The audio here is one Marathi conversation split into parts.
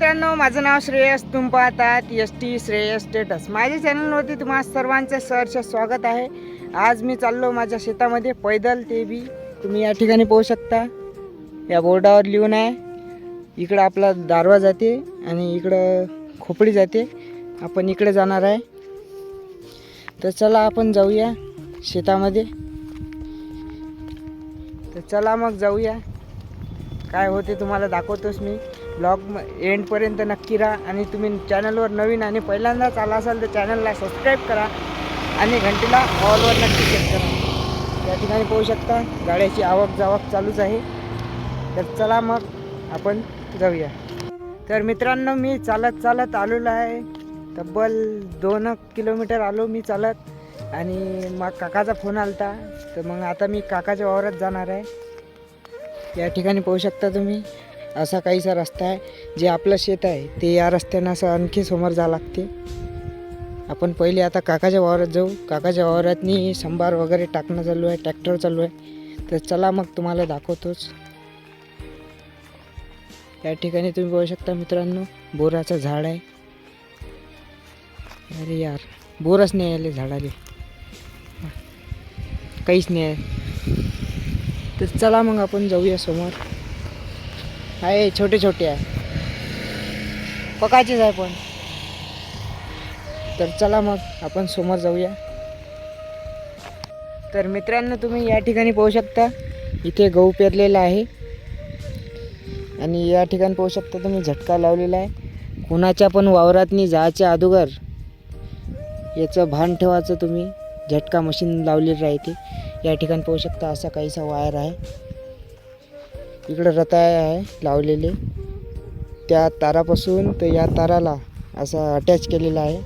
मित्रांनो माझं नाव श्रेयस तुम पाहतात एस टी श्रेयस स्टेटस. माझ्या चॅनलवरती तुम्हा सर्वांचं सहर्ष स्वागत आहे. आज मी चाललो माझ्या शेतामध्ये पैदल ते बी तुम्ही या ठिकाणी पाहू शकता. या बोर्डावर लिहून आहे इकडं आपला दारवा जाते आणि इकडं खोपडी जाते. आपण इकडे जाणार आहे. तर चला आपण जाऊया शेतामध्ये. तर चला मग जाऊया. काय होते तुम्हाला दाखवतोच मी. ब्लॉग एंडपर्यंत नक्की राहा आणि तुम्ही चॅनलवर नवीन आणि पहिल्यांदाच आला असाल तर चॅनलला सबस्क्राईब करा आणि घंटीला ऑलवर नक्की चेक करा. त्या ठिकाणी पाहू शकता गाड्याची आवक जावक चालूच आहे. तर चला मग आपण जाऊया. तर मित्रांनो मी चालत चालत आलेलो आहे. तब्बल दोन किलोमीटर आलो मी चालत आणि मग काकाचा फोन आलता. तर मग आता मी काकाच्या वावरात जाणार आहे. या ठिकाणी पाहू शकता तुम्ही. असा काहीसा रस्ता आहे जे आपलं शेत आहे ते या रस्त्यानं असं आणखी समोर जावं लागते. आपण पहिले आता काकाच्या वावरात जाऊ. काकाच्या वावरातनी संभार वगैरे टाकणं चालू आहे ट्रॅक्टर चालू आहे. तर चला मग तुम्हाला दाखवतोच. या ठिकाणी तुम्ही पाहू शकता मित्रांनो बोराचं झाड आहे. अरे यार बोरच नाही आले झाडाले. काहीच नाही आहे. तर चला मग आपण जाऊया समोर. आहे छोटे छोटे आहे. पकायचेच आहे पण. तर चला मग आपण समोर जाऊया. तर मित्रांनो तुम्ही या ठिकाणी पाहू शकता इथे गहू पेरलेला आहे. आणि या ठिकाणी पाहू शकता तुम्ही झटका लावलेला आहे. कोणाच्या पण वावरातनी जायच्या अगोदर याचं भान ठेवायचं तुम्ही. झटका मशीन लावलेलं राहते या ठिकाणी पाहू शकता असा काहीसा वायर आहे. इकडं रताळ आहे लावलेले. त्या तारापासून तर या ताराला असा अटॅच केलेला आहे.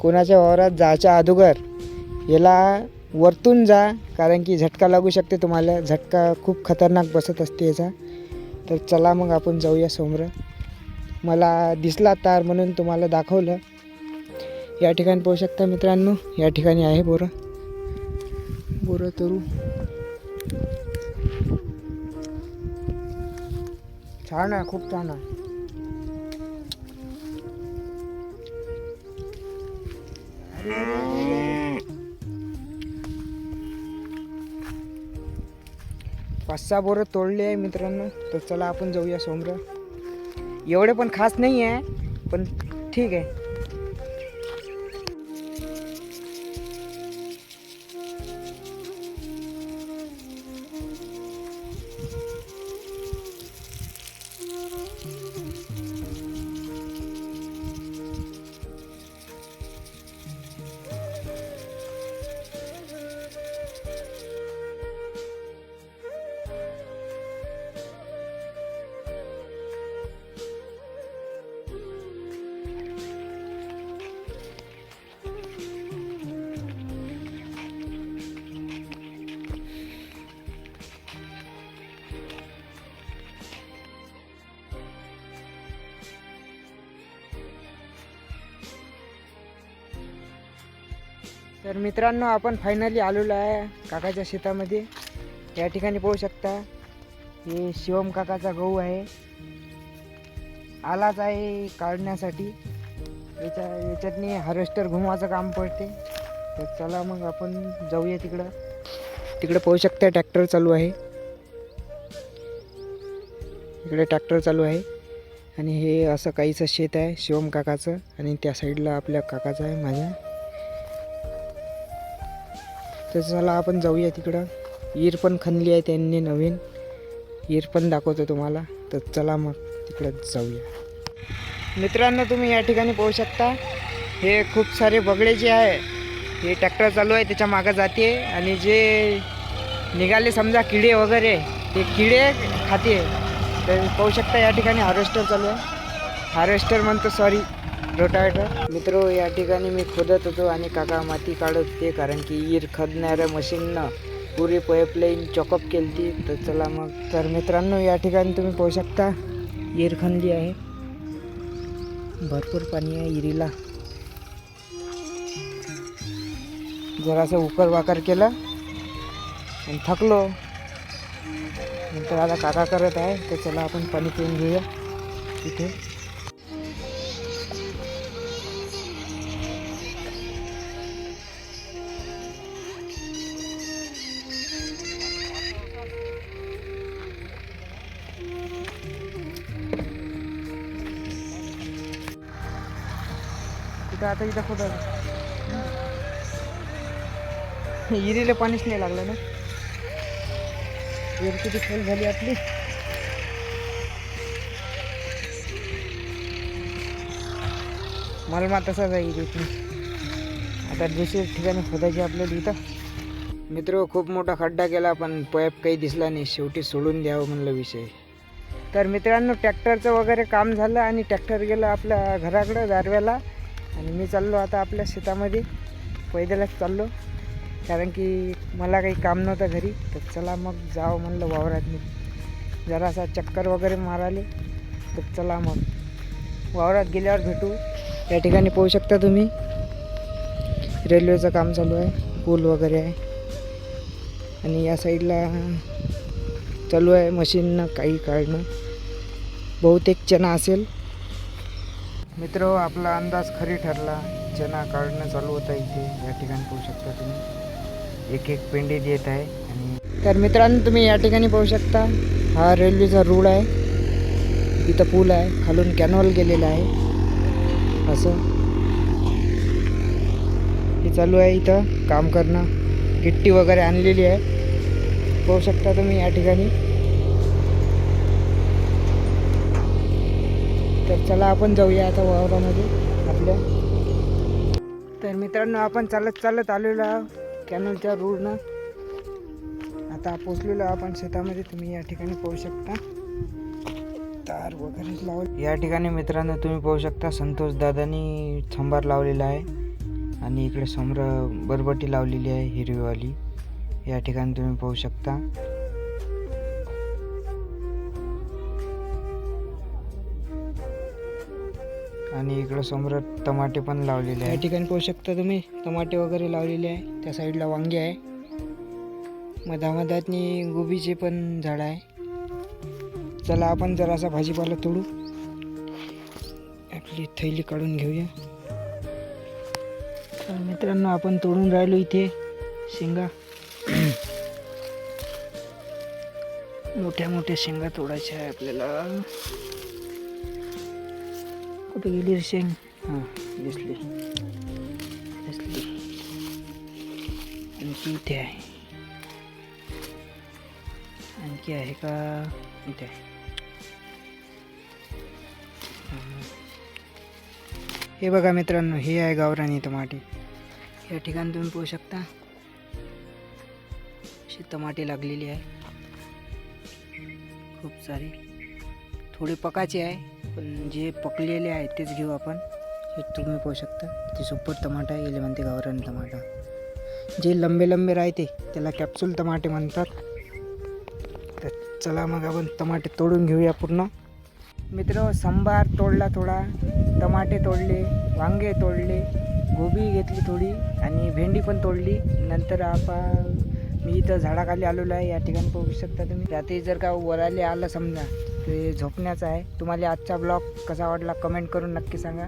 कोणाच्या वावरात जायच्या अगोदर याला वरतून जा कारण की झटका लागू शकते तुम्हाला. झटका खूप खतरनाक बसत असते याचा. तर चला मग आपण जाऊया समोर. मला दिसला तार म्हणून तुम्हाला दाखवलं. या ठिकाणी पाहू शकता मित्रांनो या ठिकाणी आहे बोरं. बोरं तरू. छान आहे खूप छान आहे. पाच सहा बोरं तोडले आहे मित्रांनो तर चला आपण जाऊया समोर एवढे पण खास नाही आहे पण ठीक आहे. तर मित्रांनो आपण फायनली आलेलो आहे काकाच्या शेतामध्ये. या ठिकाणी पाहू शकता हे शिवम काकाचा गहू आहे. आलाच आहे काढण्यासाठी. याच्या याच्यातनी हार्वेस्टर घुमवायचं काम पडते. तर चला मग आपण जाऊया तिकडं. तिकडं पाहू शकता ट्रॅक्टर चालू आहे. इकडे ट्रॅक्टर चालू आहे. आणि हे असं काहीचं शेत आहे शिवम काकाचं. आणि त्या साईडला आपल्या काकाचं आहे माझ्या. तर चला आपण जाऊया तिकडं. ईर पण खणली आहे त्यांनी नवीन. ईर पण दाखवतो तुम्हाला. तर चला मग तिकडं जाऊया. मित्रांनो तुम्ही या ठिकाणी पाहू शकता. हे खूप सारे बगडे जे आहे हे ट्रॅक्टर चालू आहे त्याच्या मागं जाते. आणि जे निघाले समजा किडे वगैरे ते किडे खाते. तर पाहू शकता या ठिकाणी हार्वेस्टर चालू आहे. हार्वेस्टर म्हणतो सॉरी रोटावेटर? मित्र या ठिकाणी मी खोदत होतो आणि काका माती काढत होते कारण की ईर खदणाऱ्या मशीननं पुरी पाईपलाईन चॉकअप केली तर चला मग. तर मित्रांनो या ठिकाणी तुम्ही पाहू शकता ईर खणली आहे. भरपूर पाणी आहे इरीला. जरासं उकर वाकर केलं आणि थकलो. नंतर आता काका करत आहे तर चला आपण पाणी पिऊन घेऊया. तिथे तर आता इथं खोदा इरीला पाणीच नाही लागलं ना. विहीर किती खोल झाली आपली. मला तसाच आहे इथून आता दुसऱ्या ठिकाणी खोदायची आपल्याला इथं. मित्र खूप मोठा खड्डा केला पण पैप काही दिसला नाही. शेवटी सोडून द्यावं म्हणलं विषय. तर मित्रांनो ट्रॅक्टरचं वगैरे काम झालं आणि ट्रॅक्टर गेलं आपल्या घराकडं दारव्याला. आणि मी चाललो आता आपल्या शेतामध्ये. पैदलच चाललो. कारण की मला काही काम नव्हतं घरी. तर चला मग जावं म्हणलं वावरात मी जरासा चक्कर वगैरे माराले. तर चला मग. वावरात गेल्यावर भेटू. या ठिकाणी पोहू शकता तुम्ही. रेल्वेचं काम चालू आहे. पूल वगैरे आहे. आणि या साईडला चालू आहे मशीननं काही काढणं बहुतेक चना असेल. मित्र आपला अंदाज खरी ठरला. चना काढणं चालू होता इथे. या ठिकाणी पाहू शकता तुम्ही. एक एक पेंडी देत आहे आणि तर मित्रांनो तुम्ही या ठिकाणी पाहू शकता. हा रेल्वेचा रूळ आहे. इथं पूल आहे. खालून कॅनॉल गेलेला आहे. असं. हे चालू आहे इथं. काम करणं. गिट्टी वगैरे आणलेली आहे. पाहू शकता तुम्ही या ठिकाणी. तर चला आपण जाऊया आता वावरामध्ये आपल्या. तर मित्रांनो आपण चालत चालत आलेलो आहोत कॅनलच्या रोडनं. आता पोचलेलो आपण शेतामध्ये तुम्ही या ठिकाणी पाहू शकता. तार वगैरे लावले. या ठिकाणी मित्रांनो तुम्ही पाहू शकता संतोष दादानी छंबार लावलेला आहे. आणि इकडे समोर बरबटी लावलेली आहे हिरवीवाली. या ठिकाणी तुम्ही पाहू शकता. आणि इकडं समोर टमाटे पण लावलेले आहे या ठिकाणी पाहू शकता तुम्ही टमाटे वगैरे लावलेले आहे. त्या साईडला वांगे आहे. मधामधातनी गोबीचे पण झाड आहे. चला आपण जरासा भाजीपाला तोडू. आपली थैली काढून घेऊया. तर मित्रांनो आपण तोडून राहिलो इथे शेंगा. मोठ्या मोठ्या शेंगा तोडायच्या आहे आपल्याला. शेंग हाँ। दिसली दिसली आणखी इथे आहे आणखी आहे का. हे बघा मित्रांनो, हे आहे गावरानी टमाटे. या ठिकाणी तुम्ही पाहू शकता. अशी टमाटे लागलेली आहे. खूप सारे. थोडे पकाचे आहे पण जे पकलेले आहे तेच घेऊ आपण. हे तुम्ही पाहू शकता. ते सुपर टमाटा आहे म्हणते गावरान टमाटा. जे लंबे लंबे राहते त्याला कॅप्सूल टमाटे म्हणतात. तर चला मग आपण टमाटे तोडून घेऊया पूर्ण. मित्र सांबार तोडला थोडा टमाटे तोडले वांगे तोडले गोबी घेतली थोडी आणि भेंडी पण तोडली. नंतर आपण मी इथं झाडाखाली आलेलो आहे या ठिकाणी पाहू शकता तुम्ही. रात्री जर का वराले आलं समजा ते झोपण्याचं आहे. तुम्हाला आजचा ब्लॉग कसा वाटला कमेंट करून नक्की सांगा.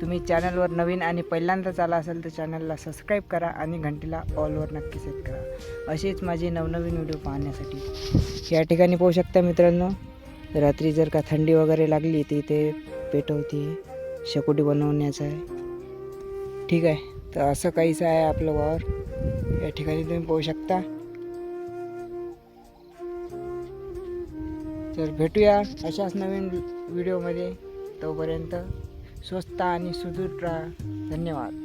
तुम्ही चॅनलवर नवीन आणि पहिल्यांदाच आला असेल तर चॅनलला सबस्क्राईब करा आणि घंटीला ऑलवर नक्की सेट करा. असेच माझे नवनवीन व्हिडिओ पाहण्यासाठी. या ठिकाणी पाहू शकता मित्रांनो रात्री जर का थंडी वगैरे लागली तर इथे पेटवते. शेकोटी बनवण्याचं आहे. ठीक आहे तर असं काहीच आहे आपलं वावर या ठिकाणी तुम्ही पाहू शकता. तर भेटूया अशाच नवीन व्हिडिओमध्ये तोपर्यंत स्वस्त आणि सुदृढ राहा. धन्यवाद.